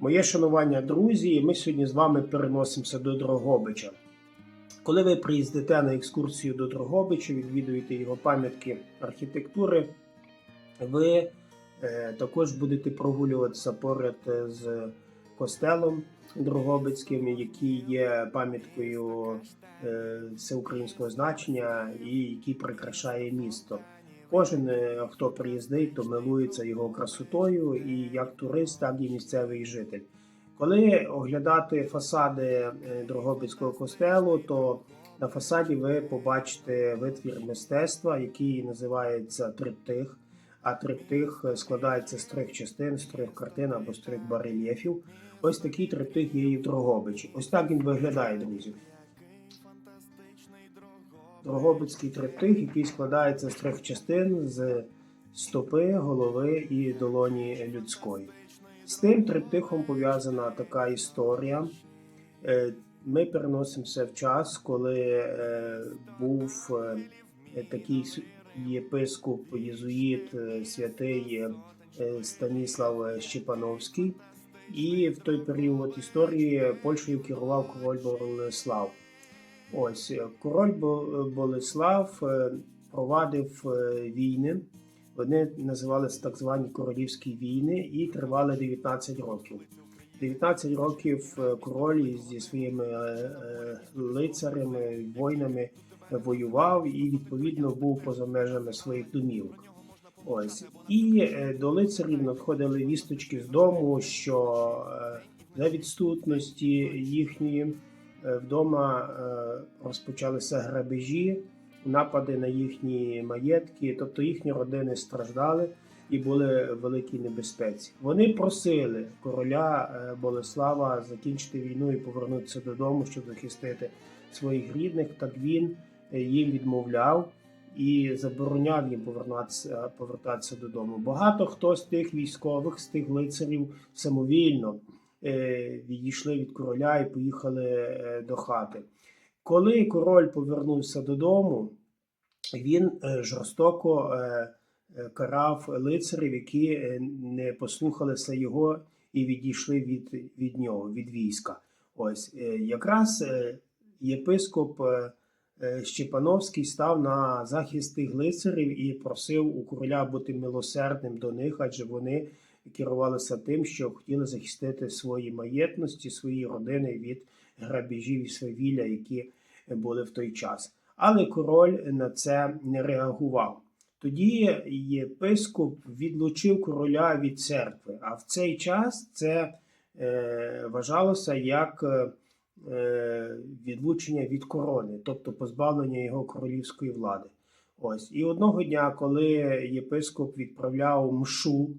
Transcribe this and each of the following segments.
Моє шанування, друзі, ми сьогодні з вами переносимося до Дрогобича. Коли ви приїздите на екскурсію до Дрогобича, відвідуєте його пам'ятки архітектури, ви е, також будете прогулюватися поряд з костелом Дрогобицьким, який є пам'яткою е, всеукраїнського значення і який прикрашає місто. Кожен, е, хто приїздить, то милується його красотою, і як турист, так і місцевий житель. Коли оглядати фасади е, Дрогобицького костелу, то на фасаді ви побачите витвір мистецтва, який називається триптих. А триптих складається з трьох частин, з трьох картин або з трьох барельєфів. Ось такий триптих є і в Дрогобичі. Ось так він виглядає, друзі. Дрогобицький триптих, який складається з трьох частин з стопи, голови і долоні людської. З тим триптихом пов'язана така історія. Е, Ми переносимося в час, коли е, був е, такий єпископ єзуїт святий Станіслав Щепановський. І в той період історії Польщею керував король Болеслав. Ось е, король Бо- Болеслав е, провадив е, війни. Вони називалися так звані королівські війни і тривали 19 років. 19 років е, король зі своїми е, е, лицарями, воїнами воював і відповідно був поза межами своїх домівок. Ось і е, до лицарів надходили вісточки з дому, що е, за відсутності їхньої е, вдома е, розпочалися грабежі, напади на їхні маєтки, тобто їхні родини страждали і були в великій небезпеці. Вони просили короля е, Болеслава закінчити війну і повернутися додому, щоб захистити своїх рідних. Так він е, їм відмовляв і забороняв їм повертатися, повертатися додому. Багато хто з тих військових, з тих лицарів самовільно е, відійшли від короля і поїхали е, до хати. Коли король повернувся додому, він е, жорстоко е, е, карав лицарів, які е, не послухалися його і відійшли від, від нього, від війська. Ось е, якраз е, єпископ е, е, Щепановський став на захист тих лицарів і просив у короля бути милосердним до них, адже вони керувалися тим, що хотіли захистити свої маєтності, свої родини від грабежів і свавілля, які були в той час. Але король на це не реагував. Тоді єпископ відлучив короля від церкви, а в цей час це е, вважалося як е, відлучення від корони, тобто позбавлення його королівської влади. Ось і одного дня, коли єпископ відправляв мшу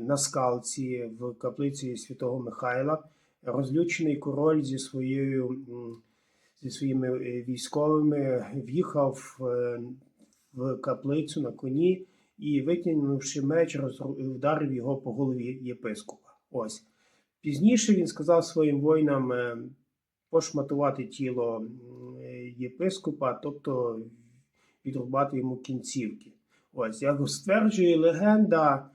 на скалці в каплиці святого Михайла, розлючений король зі своєю зі своїми е, військовими в'їхав е, в каплицю на коні і, витягнувши меч, вдарив його по голові єпископа. Ось пізніше він сказав своїм воїнам е, пошматувати тіло е, єпископа, тобто відрубати йому кінцівки. Ось як стверджує легенда, е,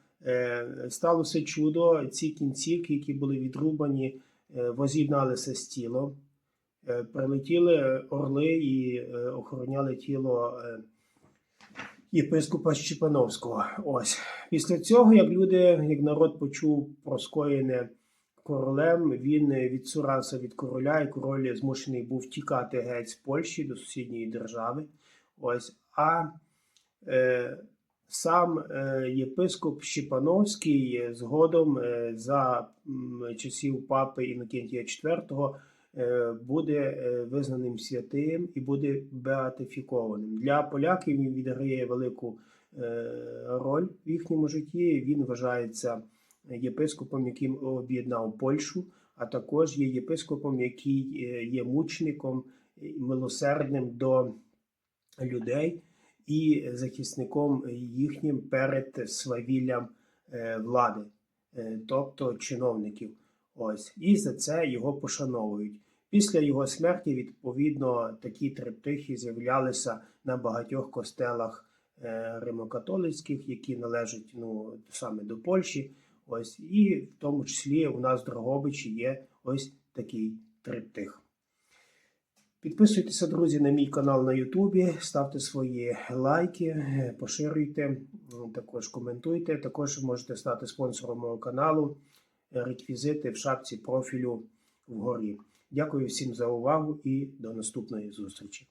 сталося чудо. Ці кінцівки, які були відрубані, е, воз'єдналися з тілом. Е, Прилетіли орли і е, охороняли тіло е, єпископа Щепановського. Ось після цього, як люди, як народ почув про скоєне королем, він е, відсурався від короля, і король змушений був тікати геть з Польщі до сусідньої держави. Ось а е, сам е, єпископ Щепановський е, згодом е, за часів папи Інокентія IV буде визнаним святим і буде беатифікованим. Для поляків він відіграє велику роль в їхньому житті. Він вважається єпископом, яким об'єднав Польщу, а також є єпископом, який є мучеником і милосердним до людей і захисником їхнім перед свавіллям е, влади, е, тобто чиновників. Ось і за це його пошановують. Після його смерті, відповідно, такі триптихи з'являлися на багатьох костелах е, римокатолицьких, які належать ну, саме до Польщі. Ось, і в тому числі у нас в Дрогобичі є ось такий триптих. Підписуйтеся, друзі, на мій канал на Ютубі, ставте свої лайки, е, поширюйте, також коментуйте. Також можете стати спонсором мого каналу. Е, Реквізити в шапці профілю вгорі. Дякую всім за увагу і до наступної зустрічі.